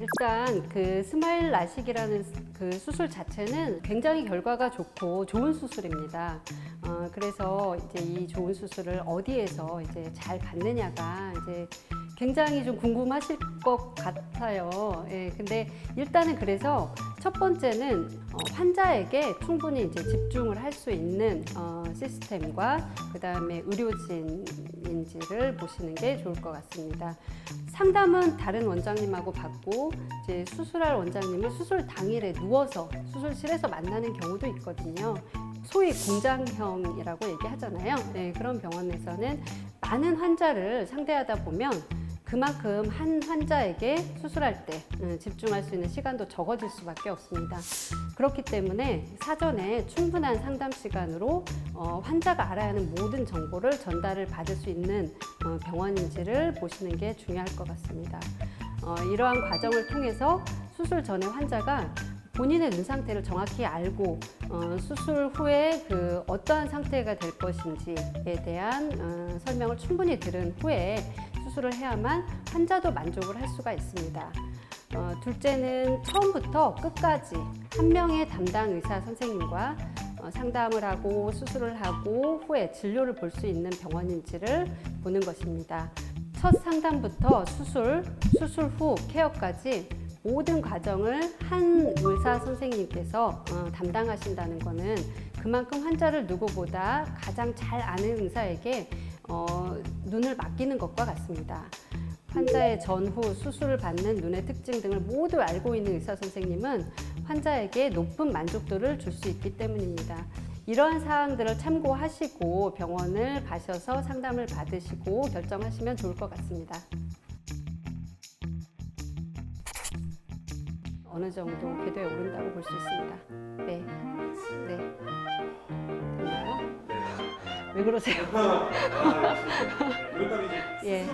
일단 그 스마일 라식이라는 그 수술 자체는 굉장히 결과가 좋고 좋은 수술입니다. 어, 그래서 이제 이 좋은 수술을 어디에서 이제 잘 받느냐가 이제 굉장히 좀 궁금하실 것 같아요. 예, 근데 일단은 그래서 첫 번째는 어, 환자에게 충분히 이제 집중을 할 수 있는 어, 시스템과 그 다음에 의료진인지를 보시는 게 좋을 것 같습니다. 상담은 다른 원장님하고 받고 이제 수술할 원장님은 수술 당일에 누워서 수술실에서 만나는 경우도 있거든요. 소위 공장형이라고 얘기하잖아요. 네, 그런 병원에서는 많은 환자를 상대하다 보면 그만큼 한 환자에게 수술할 때 음, 집중할 수 있는 시간도 적어질 수밖에 없습니다. 그렇기 때문에 사전에 충분한 상담 시간으로 어, 환자가 알아야 하는 모든 정보를 전달을 받을 수 있는 어, 병원인지를 보시는 게 중요할 것 같습니다. 어, 이러한 과정을 통해서 수술 전에 환자가 본인의 눈 상태를 정확히 알고 어, 수술 후에 그 어떠한 상태가 될 것인지에 대한 어, 설명을 충분히 들은 후에 수술을 해야만 환자도 만족을 할 수가 있습니다. 어, 둘째는 처음부터 끝까지 한 명의 담당 의사 선생님과 어, 상담을 하고 수술을 하고 후에 진료를 볼 수 있는 병원인지를 보는 것입니다. 첫 상담부터 수술, 수술 후 케어까지 모든 과정을 한 의사 선생님께서 어, 담당하신다는 것은 그만큼 환자를 누구보다 가장 잘 아는 의사에게 어, 눈을 맡기는 것과 같습니다. 환자의 전후 수술을 받는 눈의 특징 등을 모두 알고 있는 의사 선생님은 환자에게 높은 만족도를 줄 수 있기 때문입니다. 이러한 사항들을 참고하시고 병원을 가셔서 상담을 받으시고 결정하시면 좋을 것 같습니다. 어느 정도 궤도에 오른다고 볼 수 있습니다. 네. 네. 왜 그러세요? 예.